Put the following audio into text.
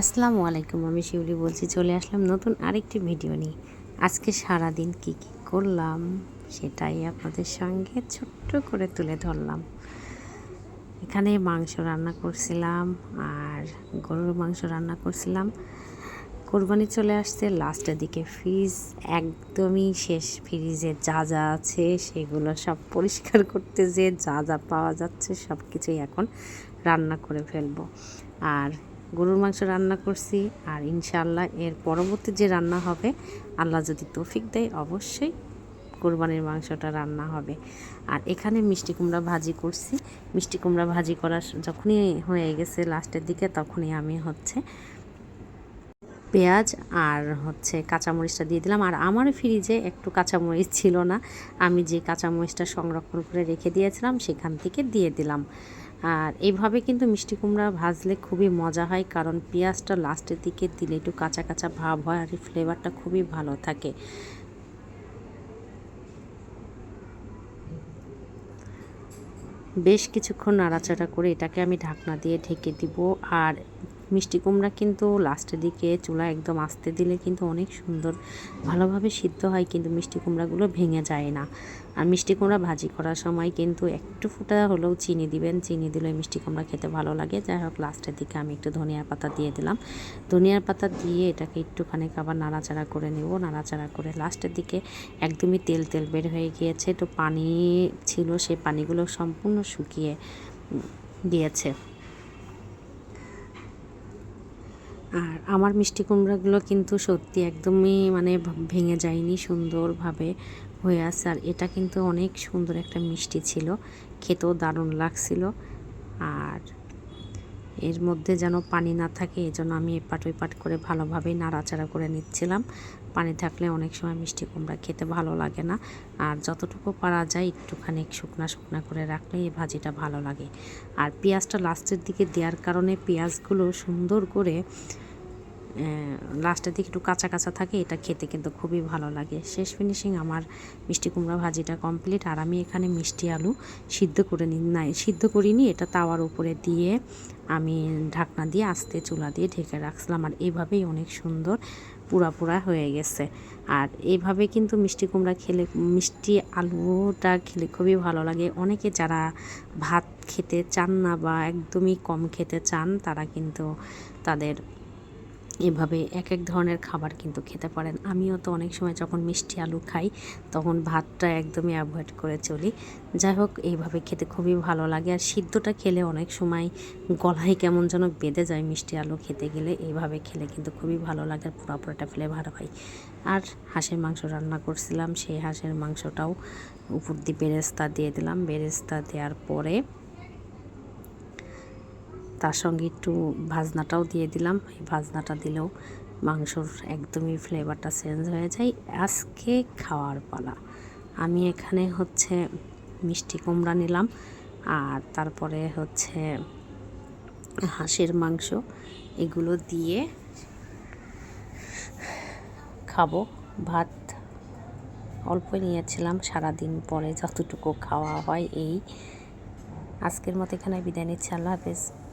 আসসালামু আলাইকুম, আমি শিউলি বলছি, চলে আসলাম নতুন আরেকটি ভিডিও নিয়ে। আজকে সারা দিন কী কী করলাম সেটাই আপনাদের সঙ্গে ছোট্ট করে তুলে ধরলাম। এখানে মাংস রান্না করছিলাম আর গরুর মাংস রান্না করছিলাম। কোরবানি চলে আসছে লাস্টের দিকে ফ্রিজ একদমই শেষ ফ্রিজে যা যা আছে সেগুলো সব পরিষ্কার করতে যে যা যা পাওয়া যাচ্ছে সব কিছুই এখন রান্না করে ফেলব। আর গরুর মাংস রান্না করছি আর ইনশাআল্লাহ এর পরবর্তী যে রান্না হবে, আল্লাহ যদি তৌফিক দেয় অবশ্যই কোরবানির মাংসটা রান্না হবে। আর এখানে মিষ্টি কুমড়া ভাজি করছি। মিষ্টি কুমড়া ভাজি করা যখনই হয়ে গেছে লাস্টের দিকে, তখনই আমি হচ্ছে পেঁয়াজ আর হচ্ছে কাঁচামরিচটা দিয়ে দিলাম। আর আমার ফ্রিজে একটু কাঁচামরিচ ছিল না। আমি যে কাঁচামরিচটা সংরক্ষণ করে রেখে দিয়েছিলাম, সেখান থেকে দিয়ে দিলাম। আর এইভাবে কিন্তু মিষ্টি কুমড়া ভাজলে খুবই মজা হয়, কারণ পেঁয়াজটা লাস্টের দিকে দিলে একটু কাঁচা কাঁচা ভাব হয় আর ফ্লেভারটা খুবই ভালো থাকে। বেশ কিছুক্ষণ নাড়াচাড়া করে এটাকে আমি ঢাকনা দিয়ে ঢেকে দিব আর মিষ্টি কুমড়া কিন্তু লাস্টের দিকে চুলা একদম আস্তে দিলে কিন্তু অনেক সুন্দর। ভালোভাবে সিদ্ধ হয় কিন্তু মিষ্টি কুমড়াগুলো ভেঙে যায় না। আর মিষ্টি কুমড়া ভাজি করার সময় কিন্তু একটু ফুটা হলেও চিনি দিবেন। চিনি দিলে মিষ্টি কুমড়া খেতে ভালো লাগে। যাই হোক লাস্টের দিকে আমি একটু ধনিয়ার পাতা দিয়ে দিলাম। ধনিয়ার পাতা দিয়ে এটাকে একটুখানি আবার নাড়াচাড়া করে নেব। নাড়াচাড়া করে লাস্টের দিকে একদমই তেল তেল বের হয়ে গিয়েছে। তো পানি ছিল, সে পানিগুলো সম্পূর্ণ শুকিয়ে দিয়েছে। আর আমার মিষ্টি কুমড়াগুলো কিন্তু সত্যি একদমই মানে ভেঙে যায়নি সুন্দরভাবে হয়ে আছে। আর এটা কিন্তু অনেক সুন্দর একটা মিষ্টি ছিল। খেতেও দারুণ লাগছিল। আর এর মধ্যে যেন পানি না থাকে এই জন্য আমি এপাট ওইপাট করে ভালোভাবে নাড়াচাড়া করে নিচ্ছিলাম। পানি থাকলে অনেক সময় মিষ্টি কুমড়া খেতে ভালো লাগে না। আর যতটুকু পারা যায় একটুখানি শুকনা শুকনা করে রাখলে এই ভাজিটা ভালো লাগে। আর পেঁয়াজটা লাস্টের দিকে দেওয়ার কারণে পেঁয়াজগুলো সুন্দর করে লাস্টের দিকে একটু কাঁচা কাঁচা থাকে, এটা খেতে কিন্তু খুবই ভালো লাগে। শেষ ফিনিশিং আমার মিষ্টি কুমড়া ভাজিটা কমপ্লিট আর আমি এখানে মিষ্টি আলু সিদ্ধ করে নিই নাই, সিদ্ধ করিনি, এটা তাওয়ার উপরে দিয়ে আমি ঢাকনা দিয়ে আস্তে চুলা দিয়ে ঢেকে রাখছিলাম আর এইভাবেই অনেক সুন্দর পুরা পুরা হয়ে গেছে। আর এইভাবে কিন্তু মিষ্টি কুমড়া খেলে, মিষ্টি আলুটা খেলে খুবই ভালো লাগে। অনেকে যারা ভাত খেতে চান না বা একদমই কম খেতে চান, তারা কিন্তু তাদের এভাবে এক এক ধরনের খাবার কিন্তু খেতে পারেন। আমিও তো অনেক সময় যখন মিষ্টি আলু খাই, তখন ভাতটা একদমই অ্যাভয়েড করে চলি। যাই হোক, এইভাবে খেতে খুবই ভালো লাগে। আর সিদ্ধটা খেলে অনেক সময় গলায় কেমন যেন বেঁধে যায় মিষ্টি আলু খেতে গেলে, এইভাবে খেলে কিন্তু খুবই ভালো লাগে। আর পুরোপুরোটা ফ্লেভার হয়। আর হাঁসের মাংস রান্না করছিলাম, সেই হাঁসের মাংসটাও উপর দিয়ে বেরেস্তা দিয়ে দিলাম। বেরেস্তা দেওয়ার পরে তার সঙ্গে একটু ভাজনাটাও দিয়ে দিলাম। এই ভাজনাটা দিলেও মাংসর একদমই ফ্লেভারটা চেঞ্জ হয়ে যায়। আজকে খাওয়ার পালা। আমি এখানে হচ্ছে মিষ্টি কুমড়া নিলাম আর তারপরে হচ্ছে হাঁসের মাংস। এগুলো দিয়ে খাব। ভাত অল্প নিয়েছিলাম, সারাদিন পরে যতটুকু খাওয়া হয় এই। আজকের মতো এখানে বিদায় নিচ্ছি। আল্লাহ হাফেজ।